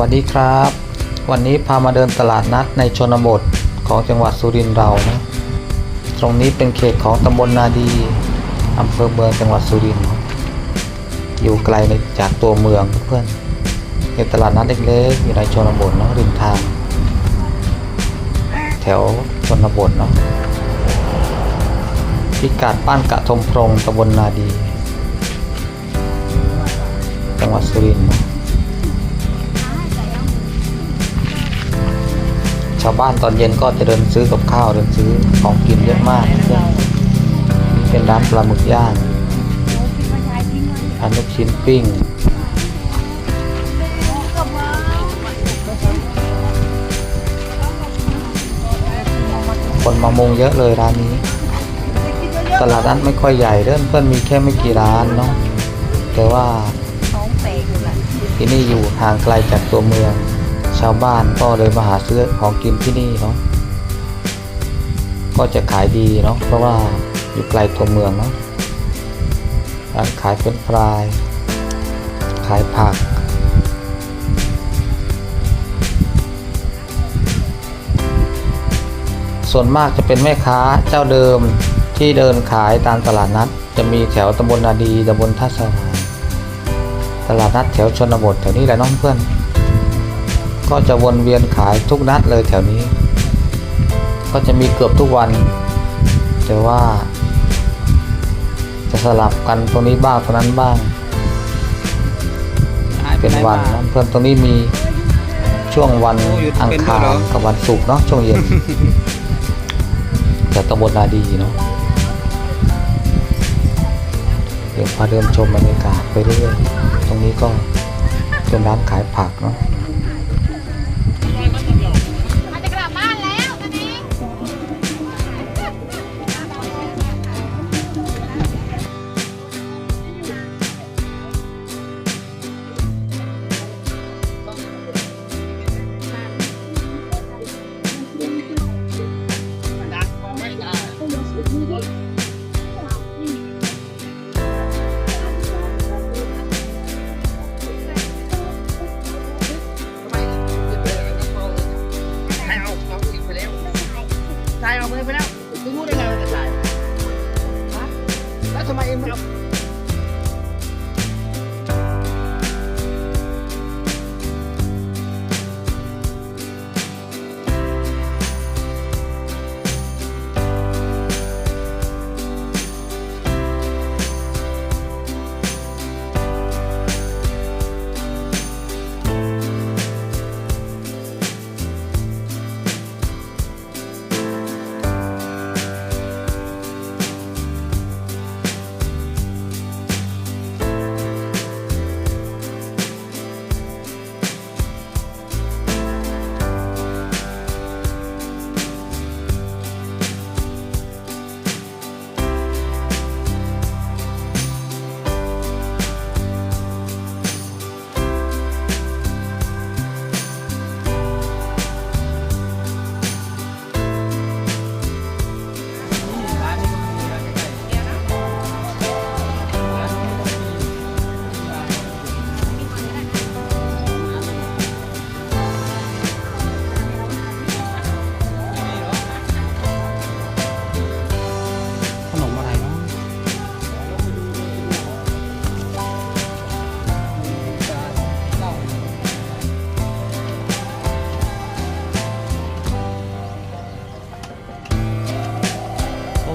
วัสดีครับ วันนี้พามาเดินตลาดนัดในชนบทของจังหวัดสุรินทร์เรานะ ตรงนี้เป็นเขตของตำบลนาดีอำเภอเมืองจังหวัดสุรินทร์อยู่ไกลในจากตัวเมืองเพื่อนเป็นตลาดนัดเล็กๆอยู่ในชนบทเนาะริมทาง แถวชนบทเนาะพิกัดบ้านกะทมพรงตำบลนาดี จังหวัดสุรินทร์ ชาวบ้านตอนเย็นก็จะเดินซื้อกับข้าวเดินซื้อของกินเยอะมากเพื่อนนี่เป็นร้านปลาหมึกย่างอันลูกชิ้นปิ้งคนมามุงเยอะเลยร้านนี้ ตลาดนัดไม่ค่อยใหญ่เดินเพื่อนมีแค่ไม่กี่ร้านเนาะแต่ว่าท้องแตกอยู่แหละที่นี่อยู่ห่างไกลจากตัวเมือง ชาวบ้านก็เลยมาหาซื้อของกินที่นี่เนาะก็จะขายดีเนาะเพราะว่าอยู่ไกลตัวเมืองเนาะร้านขายเป็นฟราย ขายผัก ส่วนมากจะเป็นแม่ค้าเจ้าเดิมที่เดินขายตามตลาดนัด จะมีแถวตำบลนาดีตำบลท่าสวางตลาดนัดแถวชนบทแถวนี้แหละน้องเพื่อน ก็จะวนเวียนขายทุกนัดเลยแถวนี้ ก็จะมีเกือบทุกวัน แต่ว่า จะสลับกันตรงนี้บ้างตรงนั้นบ้าง เป็นวันนะเพื่อนตรงนี้มีช่วงวันอังคารกับวันศุกร์เนาะช่วงเย็นแต่ตำบลนาดีเนาะเดี๋ยวพาเดินชมบรรยากาศไปเรื่อยๆตรงนี้ก็เป็นร้านขายผักเนาะ ไปแล้วมึงรู้ไ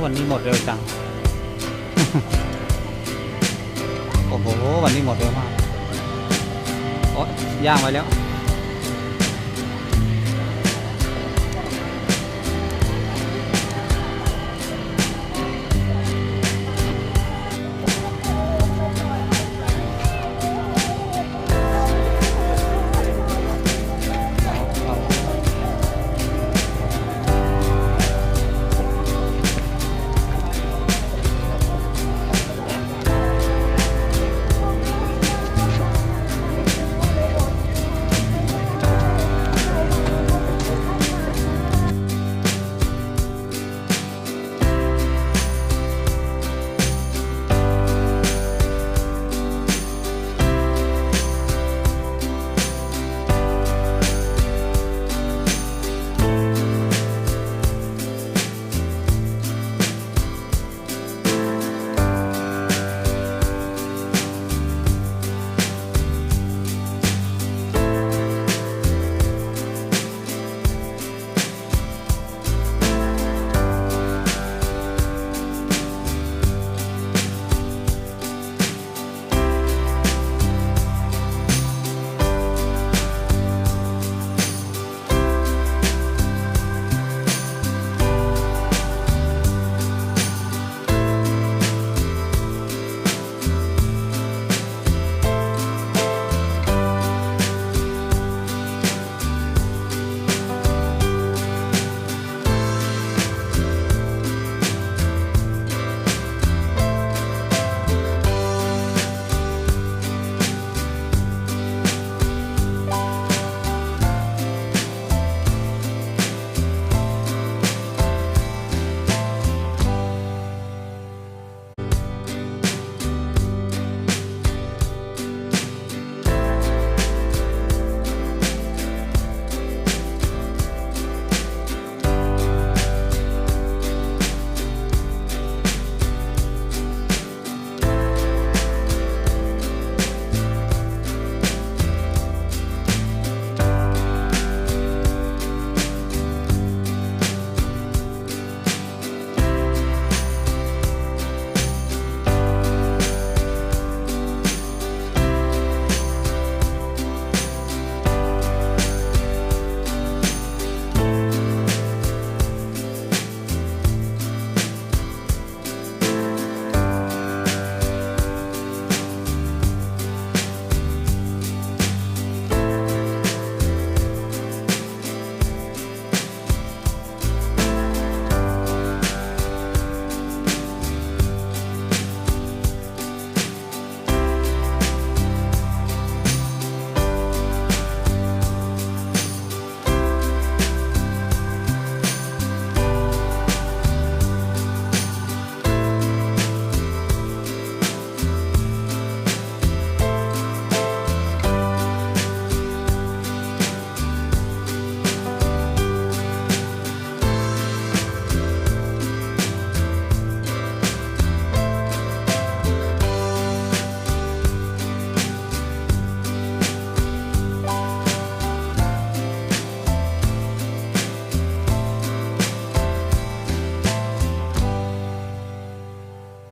วันนี้หมดเร็วจัง โอ้โห วันนี้หมดเร็วมาก โอ้ย่างไว้แล้ว